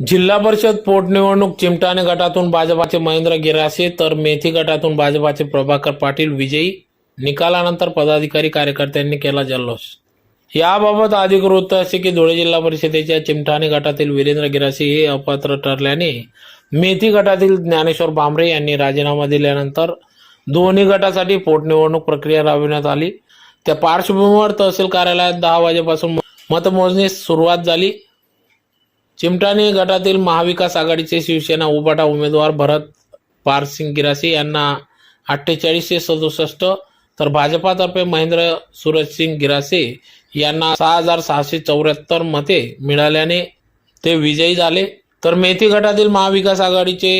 जिल्हा परिषद पोटनिवडणूक चिमटाणे गटातून भाजपाचे महेंद्र गिरासे तर मेथी गटातून भाजपाचे प्रभाकर पाटील विजयी. निकालानंतर पदाधिकारी कार्यकर्त्यांनी केला जल्लोष. याबाबत अधिक वृत्त असे की धुळे जिल्हा परिषदेच्या चिमठाणे गटातील वीरेंद्र गिरासे हे अपात्र ठरल्याने मेथी गटातील ज्ञानेश्वर भांबरे यांनी राजीनामा दिल्यानंतर दोन्ही गटासाठी पोटनिवडणूक प्रक्रिया राबविण्यात आली. त्या पार्श्वभूमीवर तहसील कार्यालयात दहा वाजेपासून मतमोजणीस सुरुवात झाली. चिमटाणे गटातील महाविकास आघाडीचे शिवसेना उबाटा उमेदवार भरत पारसिंग गिरासे यांना अठ्ठेचाळीसशे सदुसष्ट तर भाजपातर्फे महेंद्र सूरजसिंग गिरासे यांना सहा हजार सहाशे चौऱ्याहत्तर मते मिळाल्याने ते विजयी झाले. तर मेथी गटातील महाविकास आघाडीचे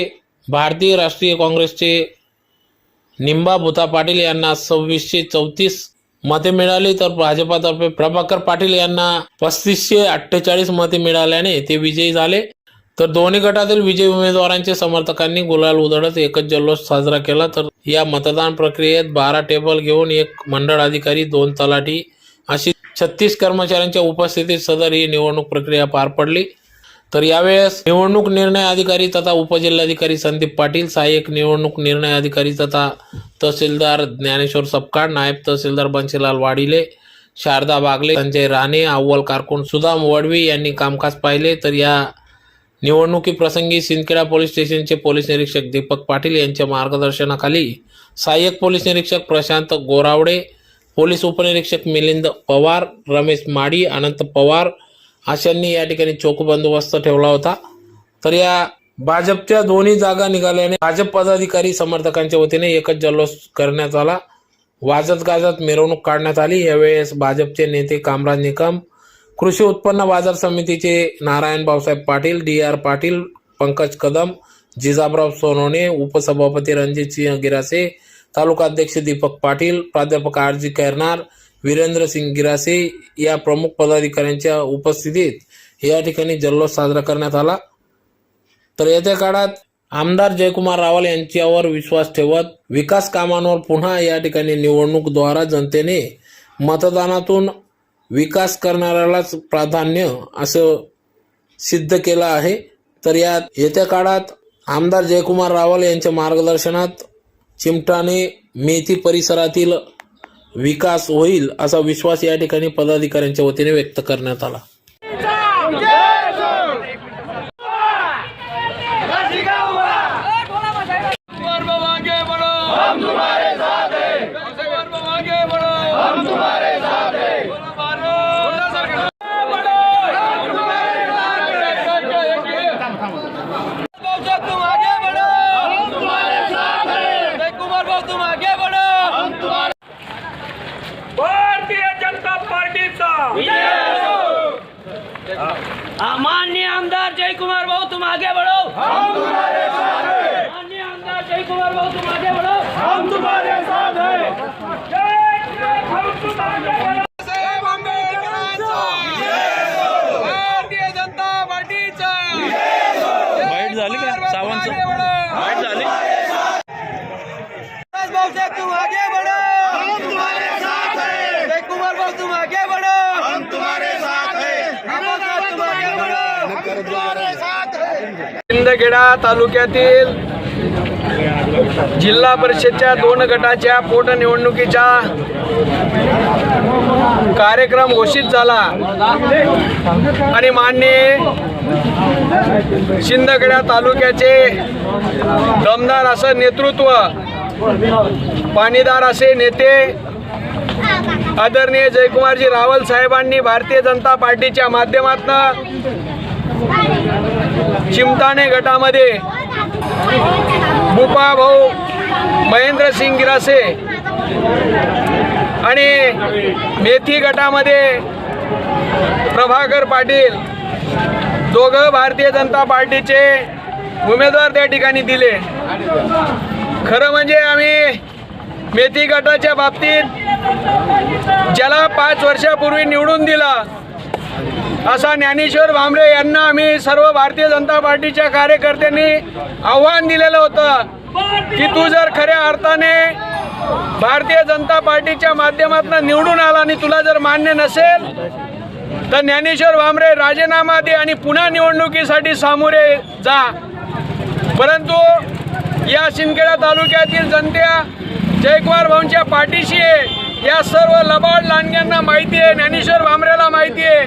भारतीय राष्ट्रीय काँग्रेसचे निंबा भुता पाटील यांना सव्वीसशे चौतीस मते मिळाली तर भाजपातर्फे प्रभाकर पाटील यांना पस्तीसशे अठ्ठेचाळीस मते मिळाल्याने ते विजयी झाले. तर दोन्ही गटातील विजयी उमेदवारांच्या समर्थकांनी गुलाल उधळत एकच जल्लोष साजरा केला. तर या मतदान प्रक्रियेत बारा टेबल घेऊन एक मंडळ अधिकारी दोन तलाठी अशी छत्तीस कर्मचाऱ्यांच्या उपस्थितीत सदर ही निवडणूक प्रक्रिया पार पडली. तर यावेळेस निवडणूक निर्णय अधिकारी तथा उपजिल्हाधिकारी संदीप पाटील सहाय्यक निवडणूक निर्णय अधिकारी तथा तहसीलदार ज्ञानेश्वर सपकाळ नायब तहसीलदार बंशीलाल वाडिले शारदा बागले संजय राणे अव्वल कारकून सुदाम वडवी यांनी कामकाज पाहिले. तर या निवडणुकीप्रसंगी सिंदखेडा पोलीस स्टेशनचे पोलीस निरीक्षक दीपक पाटील यांच्या मार्गदर्शनाखाली सहाय्यक पोलीस निरीक्षक प्रशांत गोरावडे पोलीस उपनिरीक्षक मिलिंद पवार रमेश माडी अनंत पवार अशांनी या ठिकाणी चोख बंदोबस्त ठेवला होता. तर या भाजपच्या दोन्ही जागा निघाल्याने भाजप पदाधिकारी समर्थकांच्या वतीने एकच जल्लोष करण्यात आला. वाजत गाजत मिरवणूक काढण्यात आली. यावेळेस भाजपचे नेते कामराज निकम कृषी उत्पन्न बाजार समितीचे नारायण भाऊसाहेब पाटील डी आर पाटील पंकज कदम जिजाबराव सोनवणे उपसभापती रणजित सिंह गिरासे तालुका अध्यक्ष दीपक पाटील प्राध्यापक आर जी कैरनार वीरेंद्र सिंग गिरासे या प्रमुख पदाधिकाऱ्यांच्या उपस्थितीत या ठिकाणी जल्लोष साजरा करण्यात आला. तर येत्या काळात आमदार जयकुमार रावल यांच्यावर विश्वास ठेवत विकास कामांवर पुन्हा या ठिकाणी निवडणूकद्वारा जनतेने मतदानातून विकास करणाऱ्यालाच प्राधान्य असं सिद्ध केलं आहे. तर या येत्या काळात आमदार जयकुमार रावल यांच्या मार्गदर्शनात चिमटाने मेथी परिसरातील विकास होईल असा विश्वास या ठिकाणी पदाधिकाऱ्यांच्या वतीने व्यक्त करण्यात आला कुमार बाबा आगे बढ़ो हम तुम्हारे साथ हैं कुमार बाबा आगे बढ़ो हम तुम्हारे साथ हैं बोलो भारत बढ़ो हम तुम्हारे साथ हैं बाबू तुम आगे बढ़ो हम तुम्हारे साथ हैं जय कुमार बाबू तुम आगे बढ़ो हम तुम्हारे भारतीय जनता पार्टीचा माननीय आमदार जयकुमार भाऊ तुम आगे बढ़ो। हम तुम्हारे साथ हैं। माननीय आमदार जयकुमार भाऊ तुम आगे बढ़ो। हम तुम्हारे साथ हैं। जय जय झाली का? सावंत झाली? भाऊ साहब तुम आगे बढ़ो हम तुम्हारे साथ हैं जय कुमार भाऊ तुम आगे बढ़ो हम तुम्हारे साथ हैं साहब तुम आगे बढ़ो हम तुम्हारे साथ हैं शिंदखेडा तालुक्यातील जिल्हा परिषदच्या दोन गटाच्या पोटनिवडणुकीचा कार्यक्रम घोषित झाला. आणि मान्य शिंदखेडा तालुक्याचे दमदार असं नेतृत्व पाणीदार असे नेते आदरणीय जयकुमारजी रावल साहेबांनी भारतीय जनता पार्टीच्या माध्यमातून चिमताने गटामध्ये बुपा भाऊ महेंद्र सिंग गिरासे आणि मेथी गटामध्ये प्रभाकर पाटील दोघं भारतीय जनता पार्टीचे उमेदवार त्या ठिकाणी दिले. खरं म्हणजे आम्ही मेथी गटाच्या बाबतीत ज्याला पाच वर्षापूर्वी निवडून दिला असा ज्ञानेश्वर भांबरे यांना आम्ही सर्व भारतीय जनता पार्टीच्या कार्यकर्त्यांनी आव्हान दिलेलं होतं की तू जर खऱ्या अर्थाने भारतीय जनता पार्टीच्या माध्यमातून निवडून आला आणि तुला जर मान्य नसेल तर ज्ञानेश्वर भामरे राजीनामा दे आणि पुन्हा निवडणुकीसाठी सामोरे जा. परंतु या शिंदखेडा तालुक्यातील जनता जयकुमार भाऊंच्या पाठीशी आहे. या सर्व लबाड लांडग्यांना माहिती आहे ज्ञानेश्वर भामरेला माहिती आहे.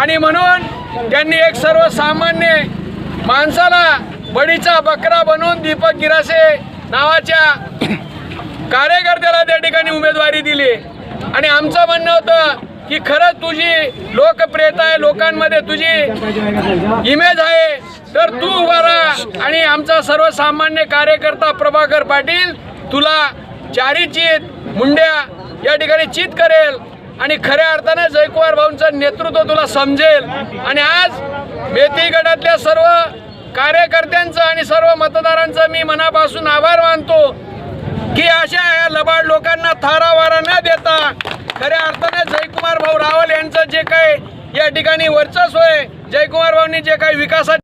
आणि म्हणून त्यांनी एक सर्वसामान्य माणसाला बडीचा बकरा बनवून दीपक गिरासे नावाच्या कार्यकर्त्याला त्या ठिकाणी उमेदवारी दिली. आणि आमचं म्हणणं होतं की खरंच तुझी लोकप्रियता आहे लोकांमध्ये तुझी इमेज आहे. तर तू उभा राहा आणि आमचा सर्वसामान्य कार्यकर्ता प्रभाकर पाटील तुला चारी चित मुंड्या या ठिकाणी चित करेल. आणि खऱ्या अर्थाने जयकुमार भाऊंचं नेतृत्व तुला समजेल. आणि आज मेथी गटातल्या सर्व कार्यकर्त्यांचं आणि सर्व मतदारांचं मी मनापासून आभार मानतो की अशा या लबाड लोकांना थारावारा न देता खऱ्या अर्थाने जयकुमार भाऊ रावल यांचं जे काही या ठिकाणी वर्चस्व आहे जयकुमार भाऊंनी जे काही विकासात